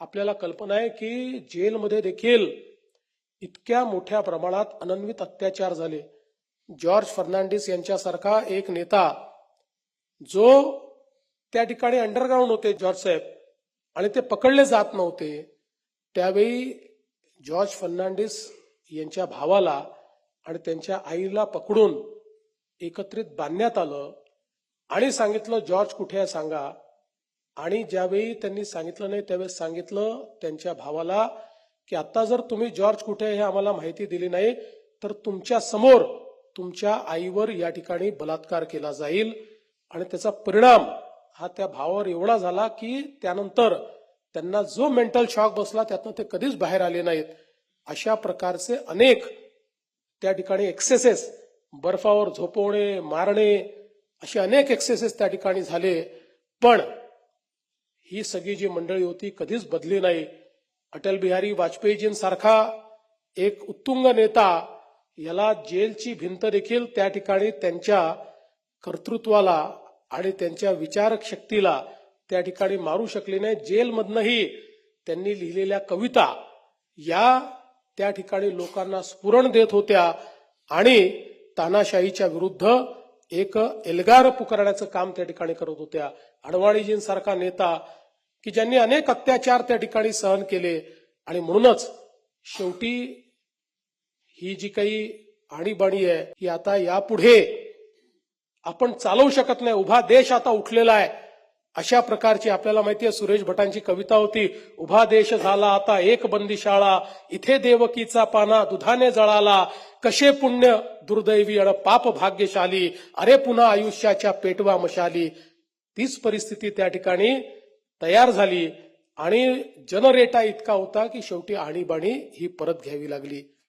आपल्याला कल्पना आहे की जेलमध्ये देखील इतक्या मोठ्या प्रमाणात अनन्वित अत्याचार झाले. जॉर्ज फर्नांडिस यांच्यासारखा एक नेता जो त्या ठिकाणी अंडरग्राऊंड होते जॉर्ज साहेब आणि ते पकडले जात नव्हते. त्यावेळी जॉर्ज फर्नांडिस यांच्या भावाला आणि त्यांच्या आईला पकडून एकत्रित बांधण्यात आलं. आणि सांगितलं जॉर्ज कुठे आहे सांगा. आणि ज्यावेळी त्यांनी सांगितलं नाही त्यावेळेस सांगितलं त्यांच्या भावाला की आता जर तुम्ही जॉर्ज कुठे हे आम्हाला माहिती दिली नाही तर तुमच्यासमोर तुमच्या आईवर या ठिकाणी बलात्कार केला जाईल. आणि त्याचा परिणाम हा त्या भावावर एवढा झाला की त्यानंतर त्यांना जो मेंटल शॉक बसला त्यातनं ते कधीच बाहेर आले नाहीत. अशा प्रकारचे अनेक त्या ठिकाणी एक्सेसेस बर्फावर झोपवणे मारणे असे अनेक एक्सेसेस त्या ठिकाणी झाले. पण ही सगळी जी मंडळी होती कधीच बदली नाही. अटल बिहारी वाजपेयीजींसारखा एक उत्तुंग नेता याला जेलची भिंत देखील त्या ठिकाणी त्यांच्या कर्तृत्वाला आणि त्यांच्या विचारक शक्तीला त्या ठिकाणी मारू शकली नाही. जेलमधनही त्यांनी लिहिलेल्या कविता या त्या ठिकाणी लोकांना स्फुरण देत होत्या आणि तानाशाहीच्या विरुद्ध एक एल्गार पुकारण्याचं काम त्या ठिकाणी करत होत्या. अडवाणीजींसारखा नेता की ज्यांनी अनेक अत्याचार त्या ठिकाणी सहन केले आणि म्हणूनच शेवटी ही जी काही आणीबाणी आहे ही आता यापुढे आपण चालवू शकत नाही. उभा देश आता उठलेला आहे. अशा प्रकारची आपल्याला माहिती आहे सुरेश भटांची कविता होती उभा देश झाला आता एक बंदिशाळा इथे देवकीचा पाना दुधाने जळाला कसे पुण्य दुर्दैवी आणि पाप भाग्यशाली अरे पुन्हा आयुष्याच्या पेटवा मशाली. तीच परिस्थिती त्या ठिकाणी तयार झाली आणि जनरेटा इतका होता की शेवटी आणीबाणी ही परत घ्यावी लागली.